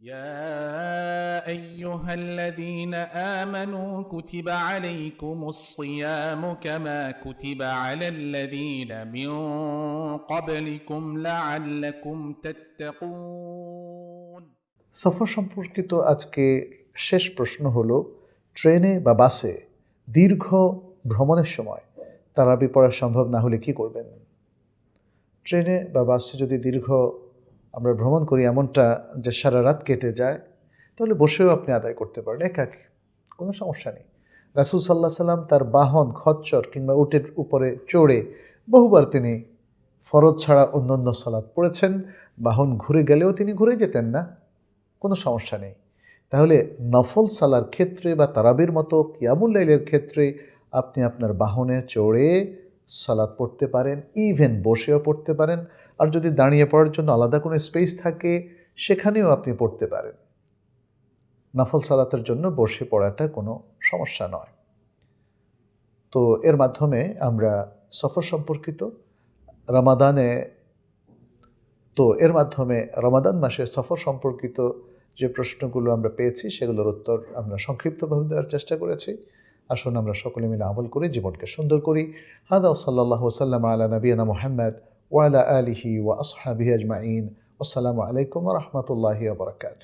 يا ايها الذين امنوا كتب عليكم الصيام كما كتب على الذين من قبلكم لعلكم تتقون সফর সম্পর্কিত আজকে শেষ প্রশ্ন হলো ট্রেনে বা বাসে দীর্ঘ ভ্রমণের সময় তারাবি পড়া সম্ভব না হলে কি করবেন ট্রেনে বা বাসে যদি দীর্ঘ আমরা ভ্রমণ করি এমনটা যে সারা রাত কেটে যায়, তাহলে বসেও আপনি আদায় করতে পারেন একাকি, কোনো সমস্যা নেই। রাসুল সাল্লাহ সাল্লাম তার বাহন, খচ্চর কিংবা উটের উপরে চড়ে বহুবার তিনি ফরজ ছাড়া অন্যান্য সালাদ পড়েছেন, বাহন ঘুরে গেলেও তিনি ঘুরে যেতেন না, কোনো সমস্যা নেই। তাহলে নফল সালার ক্ষেত্রে বা তারাবির মতো কিয়ামুল লাইলের ক্ষেত্রে আপনি আপনার বাহনে চড়ে সালাদ পড়তে পারেন ইভেন বসেও পড়তে পারেন। আর যদি দাঁড়িয়ে পড়ার জন্য আলাদা কোনো স্পেস থাকে, সেখানেও আপনি পড়তে পারেন। নাফল সালাতের জন্য বসে পড়াটা কোনো সমস্যা নয়। তো এর মাধ্যমে আমরা সফর সম্পর্কিত রামাদানে, তো এর মাধ্যমে রমাদান মাসে সফর সম্পর্কিত যে প্রশ্নগুলো আমরা পেয়েছি, সেগুলোর উত্তর আমরা সংক্ষিপ্তভাবে দেওয়ার চেষ্টা করেছি। আসুন আমরা সকলে মিলে আমল করি জীবনকে সুন্দর করি হাদা সাল্লাহ সাল্লাম আলা নবীনা মোহাম্মদ ওয়ালা আলিহি ওয়া আসহাবিহি আজমাইন আসসালামু আলাইকুম রহমতুল্লাহি বরকাত